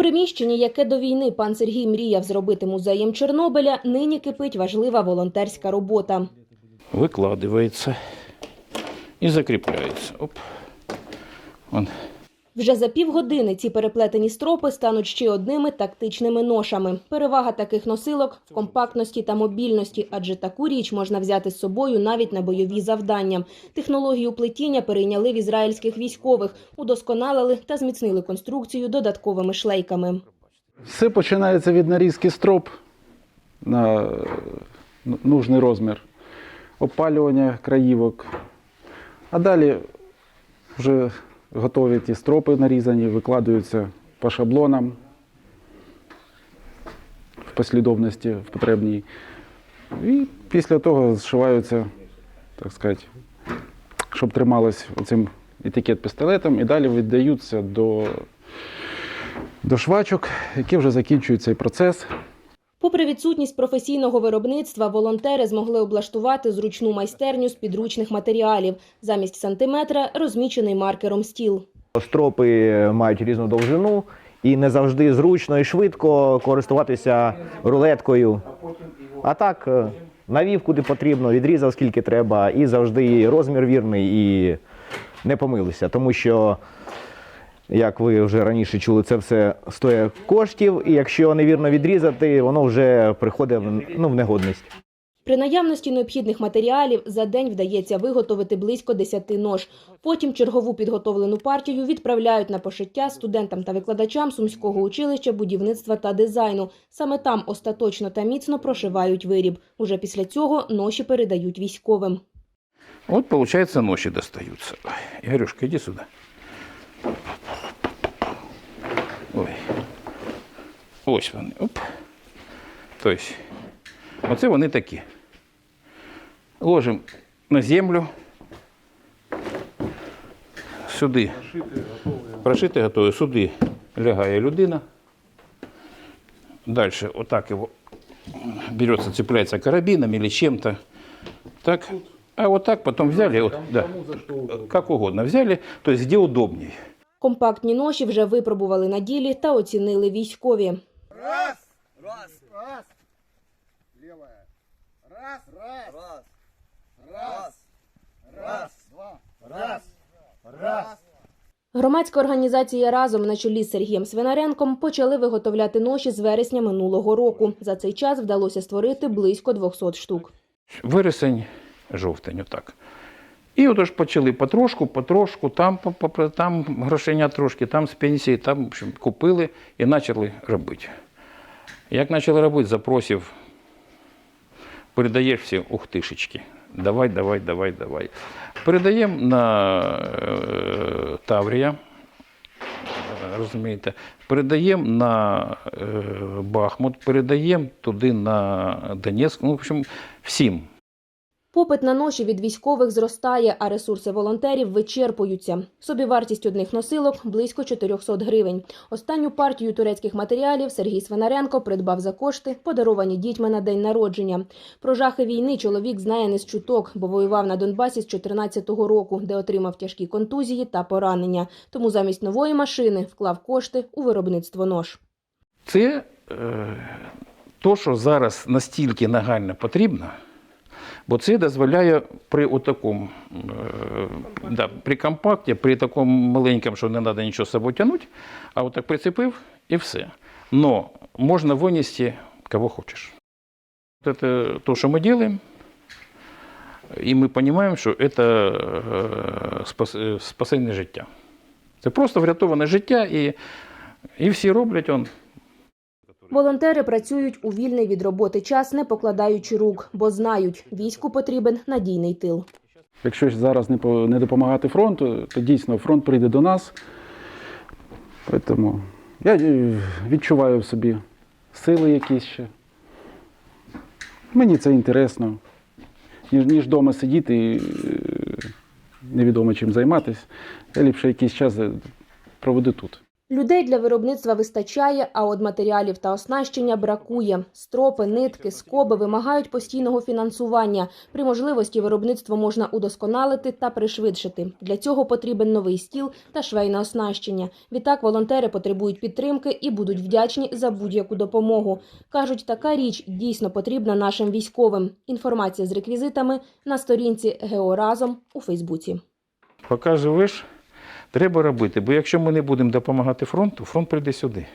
приміщенні, яке до війни пан Сергій мріяв зробити музеєм Чорнобиля, нині кипить важлива волонтерська робота. Викладається і закріпляється. Оп. Вон. Вже за півгодини ці переплетені стропи стануть ще одними тактичними ношами. Перевага таких носилок в компактності та мобільності, адже таку річ можна взяти з собою навіть на бойові завдання. Технологію плетіння перейняли в ізраїльських військових, удосконалили та зміцнили конструкцію додатковими шлейками. Все починається від нарізки строп на е, нужний розмір, опалювання краївок. А далі вже готові ті стропи нарізані, викладаються по шаблонам в послідовності в потребній. І після того зшиваються, так сказати, щоб трималось оцим етикет пістолетом, і далі віддаються до до швачок, які вже закінчують цей процес. Попри відсутність професійного виробництва, волонтери змогли облаштувати зручну майстерню з підручних матеріалів. Замість сантиметра розмічений маркером стіл. Стропи мають різну довжину і не завжди зручно і швидко користуватися рулеткою. А так, е, навів куди потрібно, відрізав скільки треба, і завжди розмір вірний, і не помилися. Тому що, як ви вже раніше чули, це все стоїть коштів, і якщо невірно відрізати, воно вже приходить ну, в негодність. При наявності необхідних матеріалів за день вдається виготовити близько 10 нож. Потім чергову підготовлену партію відправляють на пошиття студентам та викладачам Сумського училища будівництва та дизайну. Саме там остаточно та міцно прошивають виріб. Уже після цього ноші передають військовим. Вот, получается, ночи достаются. Ой, Игорюшка, иди сюда. Ой. Ось вони. Оп. Тобто, оце вони такі. Ложимо на землю. Сюди. Прошити готові. Сюди лягає людина. Дальше вот так его берется, цепляется карабином или чем-то. Так. А вот так потом взяли, вот, да, как угодно взяли, то есть где удобнее. Компактні ноші вже випробували на ділі та оцінили військові. Раз. Раз. Раз. Левая. Раз. Раз. Раз. Раз. Раз. Два. Раз. Раз. Громадська організація разом на чолі з Сергієм Свинаренком почали виготовляти ноші з вересня минулого року. За цей час вдалося створити близько 200 штук. Вересень, жовтень, отак. І отож почали потрошку, потрошку, там, там грошеня трошки, там з пенсії, там в общем, купили і почали робити. Як почали робити, запросив, передаєш всі ухтишечки. Давай, давай, давай, давай. Передаємо на е, Таврія, розумієте, передаємо на е, Бахмут, передаємо туди на Донецьк, ну, в общем, всім. Попит на ноші від військових зростає, а ресурси волонтерів вичерпуються. Собівартість одних носилок – близько 400 гривень. Останню партію турецьких матеріалів Сергій Свинаренко придбав за кошти, подаровані дітьми на день народження. Про жахи війни чоловік знає не з чуток, бо воював на Донбасі з 14-го року, де отримав тяжкі контузії та поранення. Тому замість нової машини вклав кошти у виробництво нож. Це е, то, що зараз настільки нагально потрібно, бо це дозволяє при отакому, е, да, при компакті, при такому маленькому, що не треба нічого з собою тягнути, а отак прицепив і все. Но можна винести кого хочеш. Это то, що ми робимо, і ми розуміємо, що це е, е, спасення життя. Це просто врятоване життя, і, і всі роблять он. Волонтери працюють у вільний від роботи час, не покладаючи рук, бо знають, війську потрібен надійний тил. Якщо зараз не, допомагати фронту, то дійсно фронт прийде до нас. Тому я е, відчуваю в собі сили якісь ще. Мені це інтересно. Ніж, ніж вдома сидіти і е, невідомо чим займатися. Я ліпше якийсь час е, проведу тут. Людей для виробництва вистачає, а от матеріалів та оснащення бракує. Стропи, нитки, скоби вимагають постійного фінансування. При можливості виробництво можна удосконалити та пришвидшити. Для цього потрібен новий стіл та швейне оснащення. Відтак волонтери потребують підтримки і будуть вдячні за будь-яку допомогу. Кажуть, така річ дійсно потрібна нашим військовим. Інформація з реквізитами на сторінці Георазом у Фейсбуці. Поки живеш, треба робити. Бо якщо ми не будемо допомагати фронту, фронт прийде сюди.